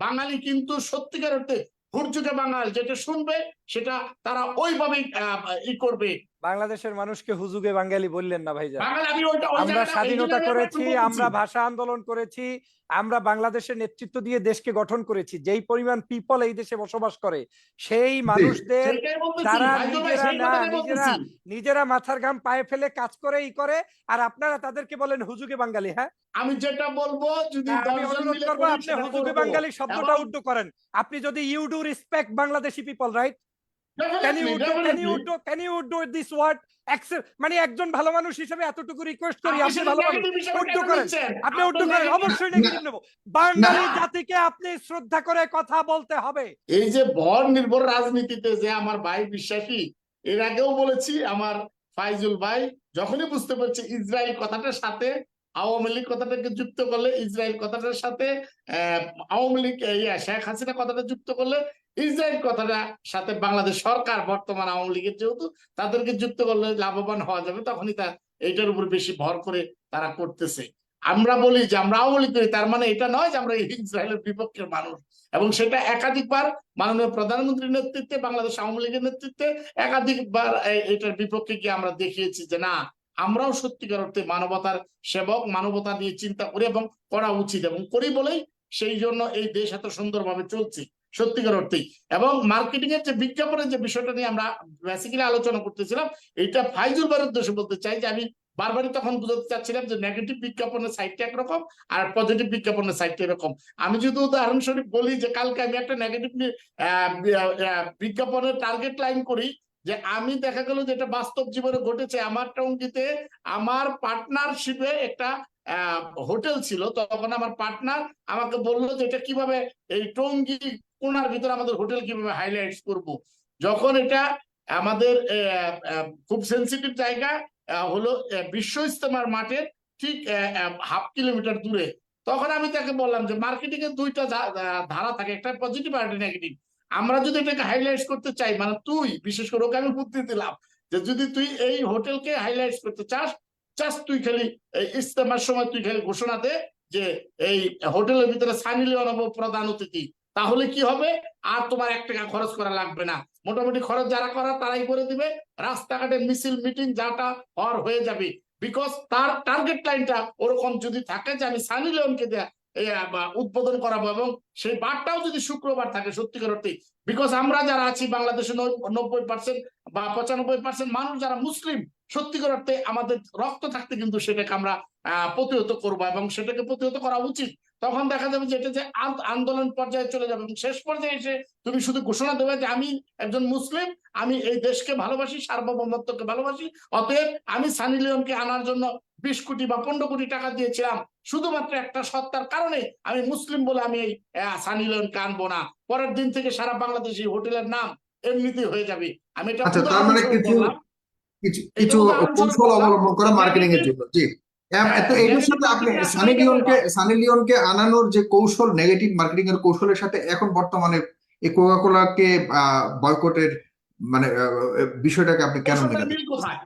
বাঙালি কিন্তু সত্যিকার অর্থে হুরযুগে বাঙাল। যেটা শুনবে সেটা তারা ওইভাবেই ই করবে। বাংলাদেশের মানুষকে হুজুগে বাঙালি বললেন না ভাইজান। ওই আমরা স্বাধীনতা করেছি আমরা ভাষা আন্দোলন করেছি আমরা বাংলাদেশের নেতৃত্ব দিয়ে দেশকে গঠন করেছি। যেই পরিমাণ পিপল এই দেশে বসবাস করে সেই মানুষদের তারা নিজেরা না নিজেরা নিজেরা মাথার ঘাম পায়ে ফেলে কাজ করে ই করে আর আপনারা তাদেরকে বলেন হুজুগে বাঙালি হ্যাঁ? আমি যেটা বলব যদি হ্যাঁ, আমি অনুরোধ করব আপনি হুজুগে বাঙালি শব্দটা উড্ড করেন। আপনি যদি you do respect Bangladeshi people right can you can you definitely. Do can you do this word মানে একজন ভালো মানুষ হিসেবে এতটুকু রিকোয়েস্ট করি আপনি ভালো মানুষ। কেন করেন? আপনি আপনি করেন। অবশ্যই নেগেটিভ নেব। বাঙালি জাতিকে আপনি শ্রদ্ধা করে কথা বলতে হবে। এই যে ভর নির্ভর রাজনীতিতে যে আমার ভাই বিশ্বাসী এর আগেও বলেছি আমার ফাইজুল ভাই যখনই বুঝতে পারছে ইসরায়েল কথাটার সাথে আওয়ামী লীগ কথাটাকে যুক্ত করলে ইসরায়েল কথাটার সাথে আওয়ামী লীগ শেখ হাসিনা কথাটা যুক্ত করলে ইসরায়েল কথাটা সাথে বাংলাদেশ সরকার বর্তমান আওয়ামী লীগের যেহেতু তাদেরকে যুক্ত করলে লাভবান হওয়া যাবে, তখনই তা এইটার উপর বেশি ভর করে তারা করতেছে। আমরা বলি যে আমরা আওয়ামী লীগ তার মানে এটা নয় যে আমরা ইসরায়েলের বিপক্ষের মানুষ। এবং সেটা একাধিকবার মাননীয় প্রধানমন্ত্রীর নেতৃত্বে, বাংলাদেশ আওয়ামী লীগের নেতৃত্বে একাধিকবার এটার বিপক্ষে গিয়ে আমরা দেখিয়েছি যে না, আমরাও সত্যিকার অর্থে মানবতার সেবক, মানবতা নিয়ে চিন্তা করি এবং করা উচিত এবং করি বলেই সেই জন্য এই দেশ এত সুন্দরভাবে চলছে। সত্যিকার অর্থেই। এবং মার্কেটিং এর যে বিজ্ঞাপনের যে বিষয়টা নিয়ে আমরা বেসিক্যালি আলোচনা করতেছিলাম এটা ফাইজুল বারের উদ্দেশ্যে বলতে চাই যে আমি বারবারই তখন বুঝাতে চাচ্ছিলাম যে নেগেটিভ বিজ্ঞাপনের সাইডটা একরকম আর পজিটিভ বিজ্ঞাপনের সাইডটা এরকম। আমি যদি উদাহরণস্বরূপ বলি যে কালকে আমি একটা নেগেটিভ বিজ্ঞাপনের টার্গেট লাইন করি যে আমি দেখা গেল যে এটা বাস্তব জীবনে ঘটেছে, আমার টঙ্গিতে আমার পার্টনারশিপে একটা হোটেল ছিল, তখন আমার পার্টনার আমাকে বলল যে এটা কীভাবে এই টঙ্গি কোনার ভিতরে আমাদের হোটেল কীভাবে হাইলাইটস করব? যখন এটা আমাদের খুব সেন্সিটিভ জায়গা হলো বিশ্ব ইস্তেমার মাঠের ঠিক হাফ কিলোমিটার দূরে। তখন আমি তাকে বললাম যে মার্কেটিং এর দুইটা ধারা থাকে, একটা পজিটিভ আর একটা নেগেটিভ আমরা যদি এটাকে হাইলাইট করতে চাই মানে তুই, বিশেষ করে ওকে আমি বুদ্ধি দিলাম, যে যদি তুই এই হোটেলকে হাইলাইট করতে চাস চাস তুই খালি ইস্তেমার সময় তুই খালি ঘোষণা দে যে, এই হোটেলের ভিতরে সানি লিওন প্রধান অতিথি তাহলে কি হবে? আর তোমার এক টাকা খরচ করা লাগবে না। মোটামুটি খরচ যারা করা তারাই করে দিবে। রাস্তাঘাটে মিছিল, মিটিং যাটা হওয়ার হয়ে যাবে। বিকজ তার টার্গেট লাইনটা ওরকম যদি থাকে যে আমি সানি লিওনকে উদ্বোধন করাবো এবং সেই বারটাও যদি শুক্রবার থাকে সত্যিকার অর্থে বিকজ আমরা যারা আছি বাংলাদেশে নব্বই পার্সেন্ট বা পঁচানব্বই পার্সেন্ট মানুষ যারা মুসলিম সত্যিকার অর্থে আমাদের রক্ত থাকতে কিন্তু সেটাকে আমরা প্রতিহত করব এবং সেটাকে প্রতিহত করা উচিত। তখন দেখা যাবে যে এটা যে আন্দোলন পর্যায়ে চলে যাবে। এবং শেষ পর্যায়ে এসে তুমি শুধু ঘোষণা দেবে যে আমি একজন মুসলিম আমি এই দেশকে ভালোবাসি সার্বভৌমত্বকে ভালোবাসি অতএব আমি সানি লিওনকে আনার জন্য বিশ কোটি বা পনেরো কোটি টাকা দিয়েছিলাম। শুধুমাত্র একটা সত্তার কারণে আমি মুসলিম বলে আমি এই সানি লিওনকে আনব না। পরের দিন থেকে সারা বাংলাদেশ এই হোটেলের নাম এমনিতেই হয়ে যাবে। আমি এটা আচ্ছা, মানে কিছু- কিছু কৌশল অবলম্বন করা মার্কেটিং এর জন্য জি। তো এটার সাথে আপনি সানি লিওনকে সানি লিওনকে আনানোর যে কৌশল নেগেটিভ মার্কেটিং এর কৌশলের সাথে এখন বর্তমানে এই কোকা কোলাকে বয়কটের মানে বিষয়টাকে আপনি কেন মিল কোথায়?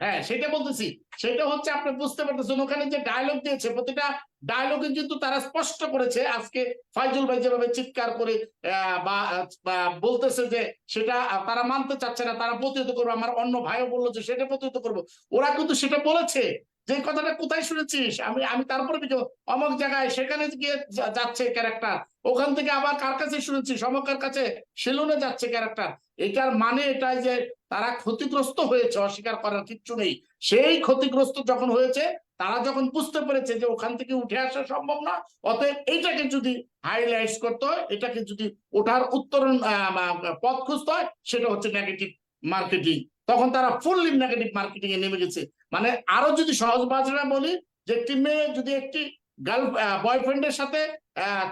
হ্যাঁ সেটা বলতেছি। সেটা হচ্ছে আপনি বুঝতে পারতেছেন ওখানে যে ডায়লগ দিয়েছে প্রতিটা ডায়লগে কিন্তু তারা স্পষ্ট করেছে। আজকে ফাইজুল ভাই যেভাবে চিৎকার করে বা বলতেছে যে সেটা তারা মানতে চাচ্ছে না তারা প্রতিহত করবে। আমার অন্য ভাইও বলল যে সেটা প্রতিহত করব। ওরা কিন্তু সেটা বলেছে। যে কথাটা কোথায় শুনেছিস? আমি আমি তারপরে অমক জায়গায় সেখানে গিয়ে যাচ্ছে ক্যারেক্টার ওখান থেকে আবার কার কাছে শুনেছি সমকার কাছে সেলুনে যাচ্ছে ক্যারেক্টার এটার মানে এটাই যে তারা ক্ষতিগ্রস্ত হয়েছে, অস্বীকার করার কিচ্ছু নেই। সেই ক্ষতিগ্রস্ত যখন হয়েছে, তারা যখন বুঝতে পেরেছে যে ওখান থেকে উঠে আসা সম্ভব না, অতএব এইটাকে যদি হাইলাইটস করতে হয়, এটাকে যদি ওঠার উত্তরণ পথ খুঁজতে হয়, সেটা হচ্ছে নেগেটিভ মার্কেটিং তখন তারা ফুললি নেগেটিভ মার্কেটিং এ নেমে গেছে। মানে আরও যদি সহজ ভাষায় বলি, যে একটি মেয়ে যদি একটি গার্ল বয়ফ্রেন্ডের সাথে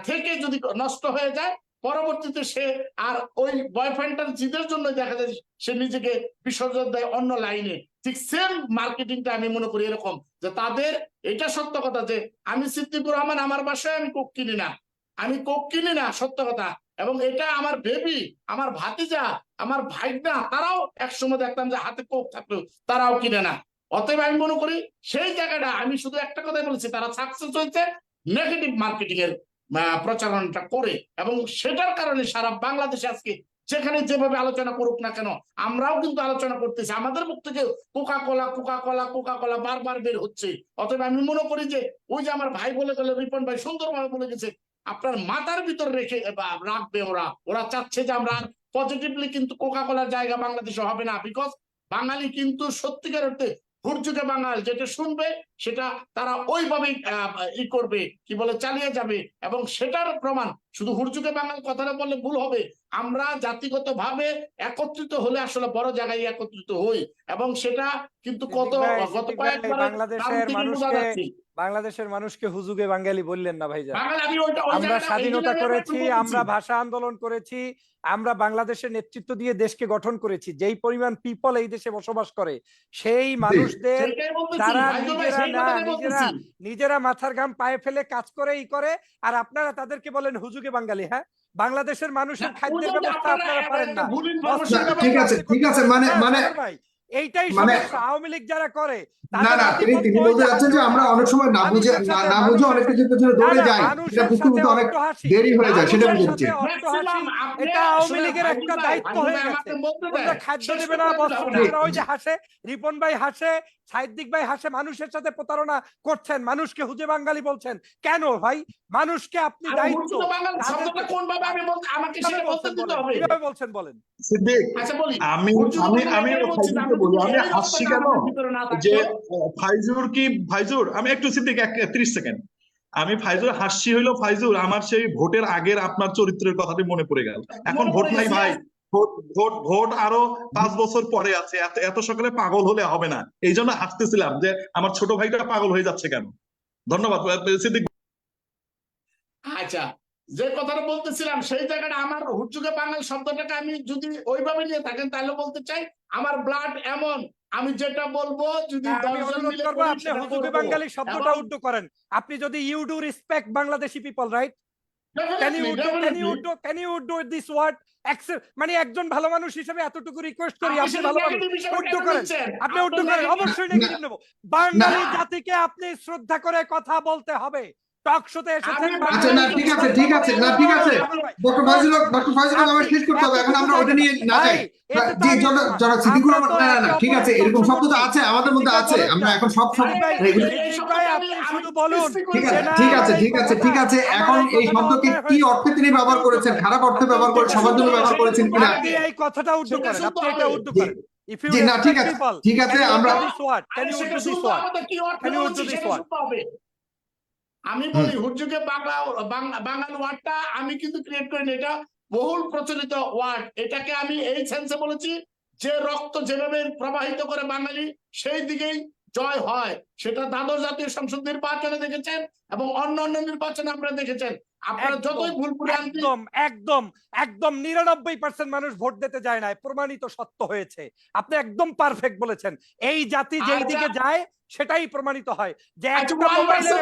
থেকে যদি নষ্ট হয়ে যায়, পরবর্তীতে সে আর ওই বয়ফ্রেন্ডটার জিদের জন্য দেখা যায় সে নিজেকে বিসর্জন দেয় অন্য লাইনে। ঠিক সেম মার্কেটিংটা আমি মনে করি এরকম, যে তাদের এটা সত্য কথা যে আমি সিদ্দিকুর রহমান, আমার বাসায় আমি কোক কিনি না। আমি কোক কিনি না, সত্য কথা। এবং এটা আমার বেবি আমার ভাতিজা, আমার ভাইগনা, তারাও একসময় দেখতাম যে হাতে কোক থাকল তারাও কিনে না। অতএব আমি মনে করি সেই জায়গাটা আমি শুধু একটা কথাই বলেছি, তারা সাকসেস হয়েছে নেগেটিভ মার্কেটিং এর প্রচারণাটা করে এবং সেটার কারণে সারা বাংলাদেশে আজকে যেখানে যেভাবে আলোচনা করুক না কেন, আমরাও কিন্তু আলোচনা করতেছি। আমাদের মুখ থেকে Coca Cola Coca Cola Coca Cola বারবার বের হচ্ছে। অতএব আমি মনে করি যে ওই যে আমার ভাই বলে গেল, রিপন ভাই সুন্দরভাবে বলে গেছে, আপনার মাথার ভিতর রেখে রাখবে ওরা। ওরা চাচ্ছে যে আমরা পজিটিভলি কিন্তু কোকা কোলার জায়গা বাংলাদেশে হবে না বিকজ বাঙালি কিন্তু সত্যিকার অর্থে হুরযুগে বাঙাল যেটা শুনবে, সেটা তারা ওইভাবেই ই করবে, কি বলে, চালিয়ে যাবে এবং সেটার প্রমাণ শুধু হুরযুগে বাঙাল কথাটা বললে ভুল হবে। আমরা জাতিগত ভাবে একত্রিত হলে আসলে বড় জায়গায় একত্রিত হই এবং সেটা কিন্তু কত গত কয়েকবার বাংলাদেশের মানুষকে হুজুগে বাঙালি বললেন না ওই আমরা স্বাধীনতা করেছি আমরা ভাষা আন্দোলন করেছি আমরা বাংলাদেশের নেতৃত্ব দিয়ে দেশকে গঠন করেছি। যেই পরিমাণ পিপল এই দেশে বসবাস করে সেই মানুষদের তারা নিজেরা না নিজেরা নিজেরা মাথার ঘাম পায়ে ফেলে কাজ করে ই করে আর আপনারা তাদেরকে বলেন হুজুগে বাঙালি হ্যাঁ বাংলাদেশের মানুষের খাদ্যের ব্যবস্থা আপনারা পারেন না। ঠিক আছে ঠিক আছে মানে মানে ভাই, এইটাই মানে- সমস্যা। আওয়ামী লীগ যারা করে না না তিনি তিনি বলতে যাচ্ছেন যে আমরা অনেক সময় না বুঝে মানুষের না সাথে- বুঝে অনেক কিছুর পেছনে দৌড়ে যাই। বুঝতে বুঝতে অনেক দেরি হয়ে যায় সেটা এটা আওয়ামী লীগের একটা দায়িত্ব হয়ে গেছে। তোমরা খাদ্য দেবে না বস্ত্র দেবে না। ওই যে হাসে রিপন ভাই হাসে সাইদ্দিক ভাই হাসে মানুষের সাথে প্রতারণা করছেন মানুষকে হুজে বাঙালি বলছেন। কেন ভাই? মানুষকে আপনি দায়িত্ব আমি আমাকে সেটা বলতে বলছেন দিতে বলেন? হবে? বলছেন বলেন? সিদ্দিক আচ্ছা বলি। আমি আমি আমি বলি আমি হাসছি কেন? যে ফাইজুর কি ফাইজুর? আমি একটু সিদ্দিক এক ত্রিশ সেকেন্ড। আমি ফাইজুর হাসছি হইল ফাইজুর আমার সেই ভোটের আগের আপনার চরিত্রের কথাটি মনে পড়ে গেল। এখন ভোট নাই ভাই। ভোট ভোট ভোট আরও পাঁচ বছর পরে আছে। এত এত সকালে পাগল হলে হবে না। এই জন্য হাসতেছিলাম যে আমার ছোট ভাইটা পাগল হয়ে যাচ্ছে কেন? ধন্যবাদ। সিদ্দিক আচ্ছা যে কথাটা বলতেছিলাম সেই জায়গাটা আমার হুজুগে বাঙাল শব্দটাকে আমি যদি ওইভাবে নিয়ে থাকেন তাহলে বলতে চাই আমার ব্লাড এমন। আমি যেটা বলব যদি হ্যাঁ, আপনি হুজুগে বাঙালি শব্দটা উড্ড করেন। আপনি যদি you do respect Bangladeshi people right this word মানে একজন ভালো মানুষ হিসেবে এতটুকু রিকোয়েস্ট করি আপনি ভালো কেন করেন। আপনি আপনি করেন। অবশ্যই নেগেটিভ নেব। বাঙালি জাতিকে আপনি শ্রদ্ধা করে কথা বলতে হবে। টক শোতে এসেছেন আচ্ছা না ঠিক আছে ঠিক আছে না ঠিক আছে। ডক্টর ফাইজুল ডক্টর ফাইজুল হক শেষ করতে হবে এখন আমরা ওটা নিয়ে না যাই। যে জন জন সিদ্দিকুর রহমান না না না ঠিক আছে এরকম শব্দ তো আছে আমাদের মধ্যে আছে আমরা এখন সব সব ঠিক আছে ঠিক আছে ঠিক আছে এখন এই শব্দকে কি অর্থে তিনি ব্যবহার করেছেন খারাপ অর্থে ব্যবহার করে সবার জন্য ব্যবহার করেছেন কিনা? এই কথাটা করেন আপনি এটা। করেন ঠিক আছে, ঠিক আছে, আমরা- আমি বলি হুজুগে বাংলা বাঙাল ওয়ার্ডটা আমি কিন্তু ক্রিয়েট করিনি এটা বহুল প্রচলিত ওয়ার্ড। এটাকে আমি এই সেন্সে বলেছি যে রক্ত যেভাবে প্রবাহিত করে বাঙালি সেই দিকেই জয় হয়। সেটা দ্বাদশ জাতীয় সংসদ নির্বাচনে দেখেছেন এবং অন্য অন্য নির্বাচনে আপনারা দেখেছেন। আপনারা যতই ভুল করে একদম একদম একদম নিরানব্বই পার্সেন্ট মানুষ ভোট দিতে যায় না প্রমাণিত সত্য হয়েছে। আপনি একদম পারফেক্ট বলেছেন। এই জাতি যেই আচ্ছা। দিকে যায় সেটাই প্রমাণিত হয়। যে আচ্ছা, একটা মোবাইলের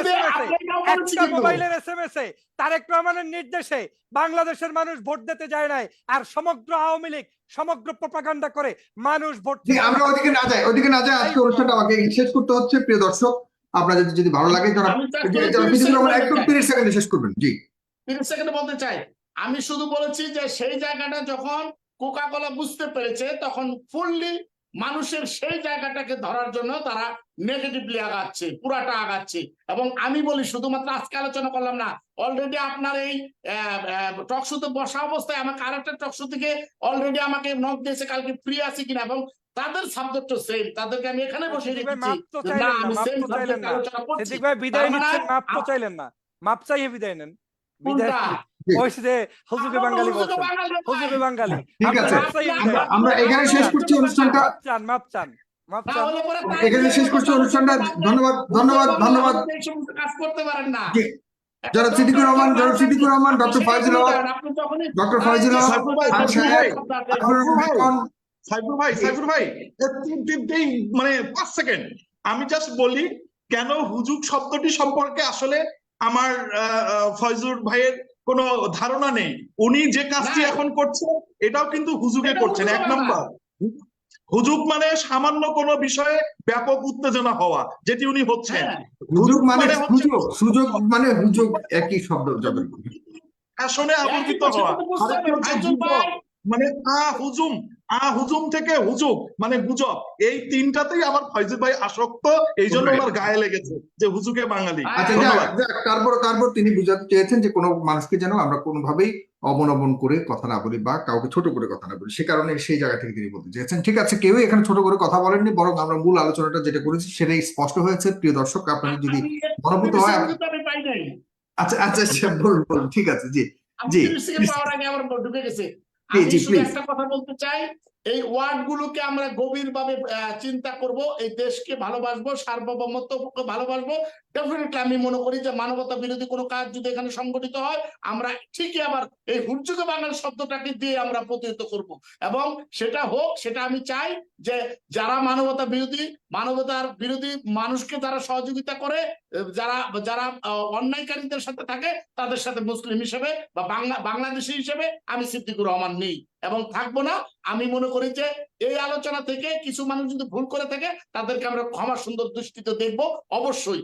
একটা মোবাইলের এসএমএস এ তারেক রহমানের নির্দেশে বাংলাদেশের মানুষ ভোট দিতে যায় নাই আর সমগ্র আওয়ামী লীগ সমগ্র প্রপাগান্ডা করে মানুষ ভোট আমরা ওদিকে না যাই ওদিকে না যাই আজকে অনুষ্ঠানটা আমাকে শেষ করতে হচ্ছে প্রিয় দর্শক। আপনাদের যদি ভালো লাগে যারা একদম বলতে চাই। তিরিশ সেকেন্ডে শেষ করবেন জি। তিরিশ সেকেন্ড বলতে চাই। আমি শুধু বলেছি যে সেই জায়গাটা যখন কোকা কোলা বুঝতে পেরেছে তখন ফুললি মানুষের সেই জায়গাটাকে ধরার জন্য তারা নেগেটিভলি আগাচ্ছে পুরাটা আগাচ্ছে। এবং আমি বলি শুধুমাত্র আজকে আলোচনা করলাম না অলরেডি আপনার এই টকশুতে বসা অবস্থায় আমাকে আরেকটা টকশো থেকে অলরেডি আমাকে নক দিয়েছে কালকে ফ্রি আছি কিনা এবং তাদের সাবজেক্ট তো সেম তাদেরকে আমি এখানে বসে রেখেছি। না আমি সেম সাবজেক্ট আলোচনা করছি। বিদায় মানে নিচ্ছেন মাপ তো চাইলেন না। মাপ চাইয়ে বিদায় নেন। বিদায় কোনটা? যে হুজুগে বাঙালি বলছেন বাঙালি বাঙালি। ঠিক আছে। আমরা- বিদায় নেন। আমরা এখানে শেষ করছি অনুষ্ঠানটা। চান। মাপ চান এখানে শেষ করছি অনুষ্ঠানটা। ধন্যবাদ ধন্যবাদ ধন্যবাদ। কাজ করতে পারেন না। জি, সিদ্দিকুর রহমান জনাব সিদ্দিকুর রহমান ডক্টর ফাইজুল হক ডক্টর ফাইজুল হক ভাই, সাইফুর সাইফুর মানে পাঁচ সেকেন্ড। আমি জাস্ট বলি কেন হুজুক শব্দটি সম্পর্কে আসলে আমার ফয়জুর ভাইয়ের কোনো ধারণা নেই। উনি যে কাজটি এখন করছে এটাও কিন্তু হুজুকে করছেন। এক নম্বর। হুজুক মানে সামান্য কোনো বিষয়ে ব্যাপক উত্তেজনা হওয়া যেটি উনি হচ্ছেন। হুজুক মানে মানে সুযোগ সুযোগ মানে হুজুগ একই শব্দ যত শুনে আবর্তিত হওয়া। মানে আ হুজুম। আ হুজুম থেকে হুজুগ মানে গুজব। এই তিনটাতেই আমার ফয়জুল ভাই আসক্ত এই জন্য. ওনার গায়ে লেগেছে যে হুজুগে বাঙালি। আচ্ছা তারপর তারপর তিনি বুঝাতে চেয়েছেন যে কোনো মানুষকে যেন আমরা কোনোভাবেই অবনমন করে কথা না বলি বা কাউকে ছোট করে কথা না বলি। সে কারণে সেই জায়গা থেকে তিনি বলতে চেয়েছেন। ঠিক আছে কেউই এখানে ছোট করে কথা বলেননি বরং আমরা মূল আলোচনাটা যেটা করেছি সেটাই স্পষ্ট হয়েছে। প্রিয় দর্শক আপনাদের যদি মনোভূত হয় আচ্ছা আচ্ছা আচ্ছা বলুন বলুন ঠিক আছে জি জি, তিরিশ সেকেন্ড please. পাওয়ার আগে আমার ঢুকে গেছে। জি, আমি শুধু একটা কথা বলতে চাই। এই ওয়ার্ড গুলোকে আমরা গভীর ভাবে চিন্তা করব, এই দেশকে ভালোবাসবো, সার্বভৌমত্বকে ভালোবাসবো। ডেফিনেটলি আমি মনে করি যে মানবতা বিরোধী কোনো কাজ যদি এখানে সংগঠিত হয়, আমরা ঠিকই আবার এই হুর্যুকে বাঙাল শব্দটাকে দিয়ে আমরা প্রতিহত করব। এবং সেটা হোক, সেটা আমি চাই যে যারা মানবতা বিরোধী, মানবতার বিরোধী মানুষকে যারা সহযোগিতা করে, যারা যারা অন্যায়কারীদের সাথে থাকে, তাদের সাথে মুসলিম হিসেবে বা বাংলা, বাংলাদেশি হিসেবে আমি সিদ্দিকুর রহমান নেই। এবং থাকব না, আমি মনে করি যে এই আলোচনা থেকে কিছু মানুষ যদি ভুল করে থাকে, তাদেরকে আমরা ক্ষমা সুন্দর দৃষ্টিতে দেখব, অবশ্যই।